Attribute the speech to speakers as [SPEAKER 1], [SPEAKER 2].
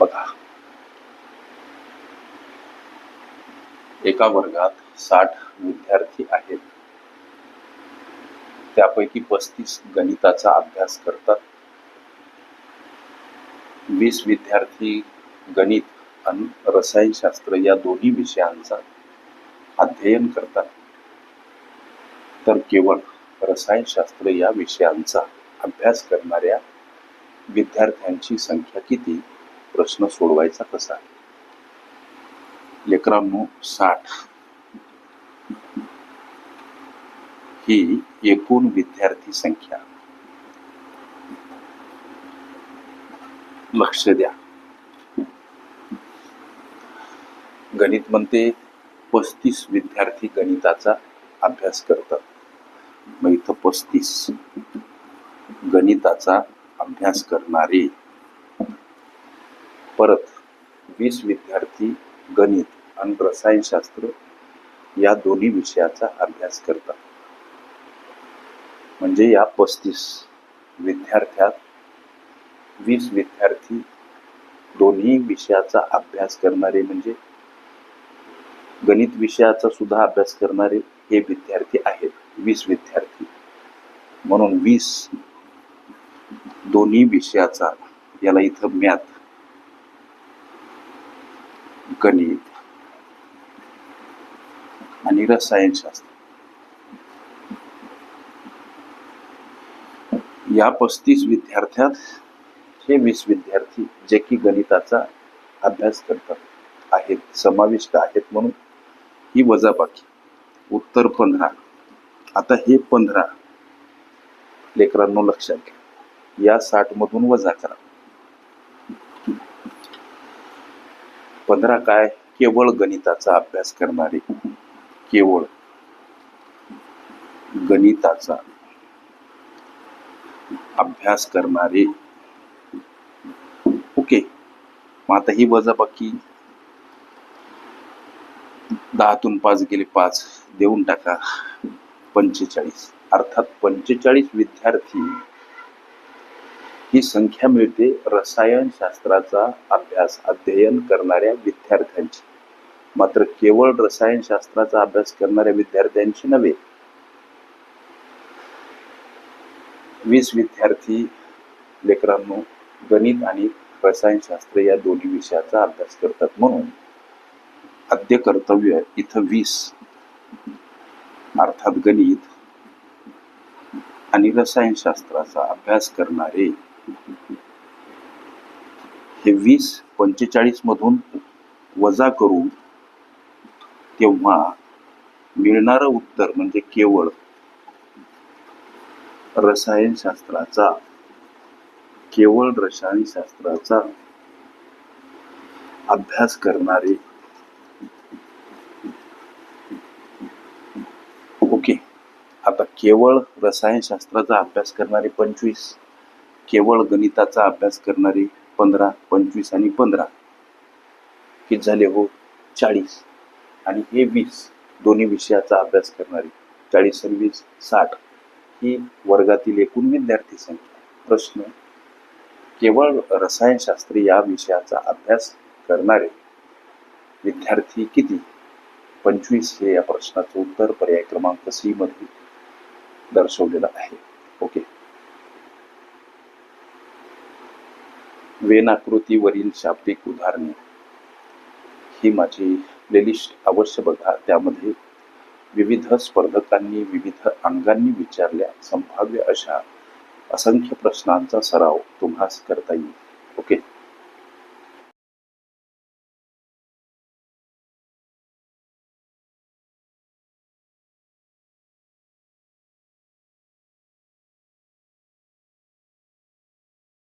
[SPEAKER 1] बघा. एका वर्गात साठ विद्यार्थी आहेत. त्यापैकी पस्तीस गणिताचा अभ्यास करतात. वीस विद्यार्थी गणित आणि रसायनशास्त्र या दोन्ही विषयांचा अध्ययन करतात. तर केवळ रसायनशास्त्र या विषयांचा अभ्यास करणाऱ्या विद्यार्थ्यांची संख्या किती? प्रश्न सोडवायचा कसा? लेकरांनो साठ. ही एकूण विद्यार्थी संख्या. लक्ष द्या. गणित म्हणते पस्तीस विद्यार्थी गणिताचा अभ्यास करतात. मग इथं पस्तीस गणिताचा अभ्यास करणारे परत वीस विद्यार्थी गणित आणि रसायनशास्त्र या दोन्ही विषयाचा अभ्यास करतात. म्हणजे या पस्तीस विद्यार्थ्यात वीस विद्यार्थी दोन्ही विषयाचा अभ्यास करणारे म्हणजे गणित विषयाचा सुद्धा अभ्यास करणारे हे विद्यार्थी आहेत वीस विद्यार्थी. म्हणून वीस दोन्ही विषयाचा याला इथं मॅथ गणित. आणि रसायनशास्त्र या पस्तीस विद्यार्थ्यात हे वीस विद्यार्थी जे की गणिताचा अभ्यास करतात आहेत समाविष्ट आहेत म्हणून ही वजाबाकी. उत्तर पंधरा. आता हे पंधरा. लेकरांनो लक्षात घ्या. या साठ मधून वजा करा. पंधरा काय? केवळ गणिताचा अभ्यास करणारे. केवळ. गणिताचा अभ्यास करणारे. ओके. मग आता ही वजाबाकी. दहातून पाच गेले पाच. देऊन टाका. पंचेचाळीस. अर्थात पंचेचाळीस विद्यार्थी ही संख्या मिळते रसायनशास्त्राचा अभ्यास अध्ययन करणाऱ्या विद्यार्थ्यांची. मात्र केवळ रसायनशास्त्राचा अभ्यास करणाऱ्या विद्यार्थ्यांची नव्हे. वीस विद्यार्थी लेकरांनो गणित आणि रसायनशास्त्र या दोन्ही विषयाचा अभ्यास करतात म्हणून आद्य कर्तव्य इथं वीस अर्थात गणित आणि रसायनशास्त्राचा अभ्यास करणारे हे वीस पंचेचाळीस मधून वजा करू तेव्हा मिळणारं उत्तर म्हणजे केवळ रसायनशास्त्राचा केवळ रसायनशास्त्राचा अभ्यास करणारे. ओके आता केवळ रसायनशास्त्राचा अभ्यास करणारे पंचवीस. केवळ गणिताचा अभ्यास करणारे पंधरा पंचवीस आणि पंधरा. किती झाले हो? चाळीस. आणि हे वीस दोन्ही विषयाचा अभ्यास करणारे. चाळीस आणि वीस साठ. ही वर्गातील एकूण विद्यार्थी संख्या. प्रश्न केवळ रसायनशास्त्र या विषयाचा अभ्यास करणारे विद्यार्थी किती? पंचवीस हे या प्रश्नाचं उत्तर पर्याय क्रमांक सी मध्ये दर्शवलेलं आहे. ओके. वेनाकृतीवरील शाब्दिक उदाहरणे. ही माझी प्लेलिस्ट अवश्य बघा. त्यामध्ये विविध स्पर्धकांनी विविध अंगांनी विचारल्या. संभाव्य अशा असंख्य प्रश्नांचा सराव तुम्हास करता येईल.